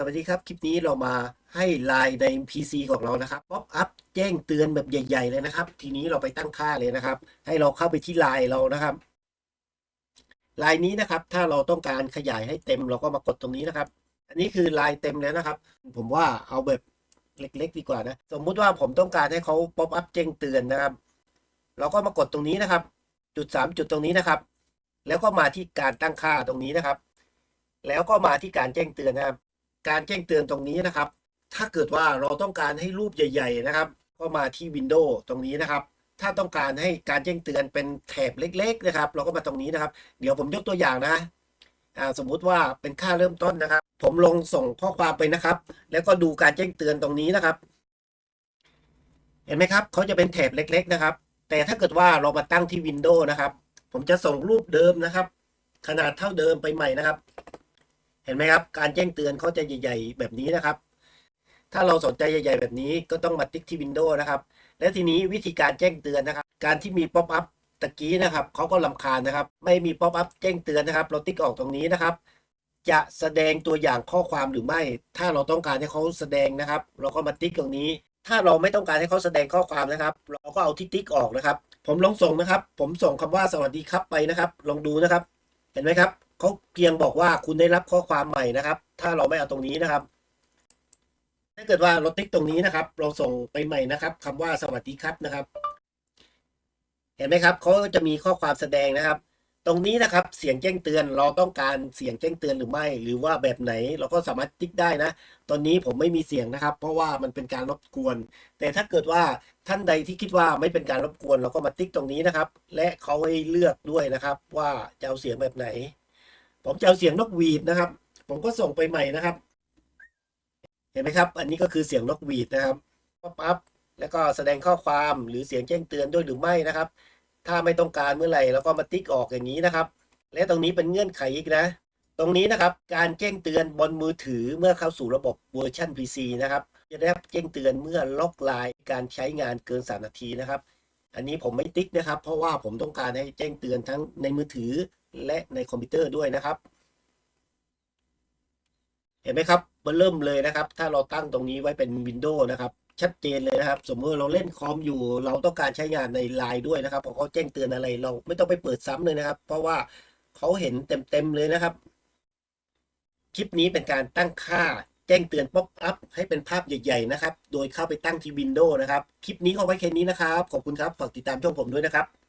สวัสดีครับ คลิปนี้เรามาให้ไลน์ใน PC ของเรานะครับป๊อปอัพแจ้งเตือนแบบใหญ่ ๆ เลยนะครับ ทีนี้เราไปตั้งค่าเลยนะครับ ให้เราเข้าไปที่ไลน์เรานะครับไลน์นี้นะครับ ถ้าเราต้องการขยายให้เต็มเราก็มากดตรงนี้นะครับ อันนี้คือไลน์เต็มแล้วนะครับ ผมว่าเอาแบบเล็ก ๆ ดีกว่านะ สมมุติว่าผมต้องการให้เขาป๊อปอัพแจ้งเตือนนะครับ เราก็มากดตรงนี้นะครับ จุดสามจุดตรงนี้นะครับ แล้วก็มาที่การตั้งค่าตรงนี้นะครับ แล้วก็มาที่การแจ้งเตือนนะครับ การแจ้งเตือนตรงนี้นะครับ ถ้าเกิดว่าเราต้องการให้รูปใหญ่ ๆ นะครับ ก็มาที่วินโดว์ตรงนี้นะครับ ถ้าต้องการให้การแจ้งเตือนเป็นแถบเล็ก ๆ นะครับ เราก็มาตรงนี้นะครับ เดี๋ยวผมยกตัวอย่างนะอ่าสมมุติว่าเป็นค่าเริ่มต้นนะครับ ผมลงส่งข้อความไปนะครับ แล้วก็ดูการแจ้งเตือนตรงนี้นะครับ เห็นไหมครับเขาจะเป็นแถบเล็ก ๆ นะครับ แต่ถ้าเกิดว่าเรามาตั้งที่วินโดว์นะครับ ผมจะส่งรูปเดิมนะครับ ขนาดเท่าเดิมไปใหม่นะครับ เห็นไหมครับ การแจ้งเตือนเขาจะใหญ่ ๆ แบบนี้นะครับ ถ้าเราสนใจใหญ่ ๆ แบบนี้ก็ต้องมาติ๊กที่วินโดว์นะครับ และทีนี้วิธีการแจ้งเตือนนะครับ การที่มีป๊อปอัพตะกี้นะครับเขาก็ลำคาญนะครับ ไม่มีป๊อปอัพแจ้งเตือนนะครับ เราติ๊กออกตรงนี้นะครับ จะแสดงตัวอย่างข้อความหรือไม่ ถ้าเราต้องการให้เขาแสดงนะครับ เราก็มาติ๊กตรงนี้ ถ้าเราไม่ต้องการให้เขาแสดงข้อความนะครับ เราก็เอาที่ติ๊กออกนะครับ ผมลองส่งนะครับ ผมส่งคำว่าสวัสดีครับไปนะครับ ลองดูนะครับ เห็นไหมครับ เขาเพียงบอกว่าคุณได้รับข้อความใหม่นะครับ ถ้าเราไม่เอาตรงนี้นะครับ ถ้าเกิดว่าเราติ๊กตรงนี้นะครับ เราส่งไปใหม่นะครับคำว่าสวัสดีครับนะครับ เห็นไหมครับเขาจะมีข้อความแสดงนะครับ ตรงนี้นะครับ เสียงแจ้งเตือนเราต้องการเสียงแจ้งเตือนหรือไม่ หรือว่าแบบไหนเราก็สามารถติ๊กได้นะ ตอนนี้ผมไม่มีเสียงนะครับ เพราะว่ามันเป็นการรบกวน แต่ถ้าเกิดว่าท่านใดที่คิดว่าไม่เป็นการรบกวน เราก็มาติ๊กตรงนี้นะครับ และเขาให้เลือกด้วยนะครับ ว่าจะเอาเสียงแบบไหน ผมจะเอาเสียงนกหวีดนะครับ ผมก็ส่งไปใหม่นะครับ เห็นไหมครับ อันนี้ก็คือเสียงนกหวีดนะครับปั๊บแล้วก็แสดงข้อความหรือเสียงแจ้งเตือนด้วยหรือไม่นะครับ ถ้าไม่ต้องการเมื่อไหร่เราก็มาติ๊กออกอย่างนี้นะครับ และตรงนี้เป็นเงื่อนไขอีกนะ ตรงนี้นะครับ การแจ้งเตือนบนมือถือเมื่อเข้าสู่ระบบเวอร์ชัน PC นะครับ จะได้รับแจ้งเตือนเมื่อล็อกไลน์การใช้งานเกิน 3 นาทีนะครับ อันนี้ผมไม่ติ๊กนะครับ เพราะว่าผมต้องการให้แจ้งเตือนทั้งในมือถือ และในคอมพิวเตอร์ด้วยนะครับ เห็นไหมครับมันเริ่มเลยนะครับ ถ้าเราตั้งตรงนี้ไว้เป็นวินโดว์นะครับ ชัดเจนเลยนะครับ สมมติเราเล่นคอมอยู่ เราต้องการใช้งานในไลน์ด้วยนะครับพอเขาแจ้งเตือนอะไรเราไม่ต้องไปเปิดซ้ำเลยนะครับ เพราะว่าเขาเห็นเต็มๆเลยนะครับ คลิปนี้เป็นการตั้งค่าแจ้งเตือนป๊อปอัพให้เป็นภาพใหญ่ ๆ นะครับ โดยเข้าไปตั้งที่วินโดว์นะครับ คลิปนี้ก็ไว้แค่นี้นะครับ ขอบคุณครับ ฝากติดตามช่องผมด้วยนะครับ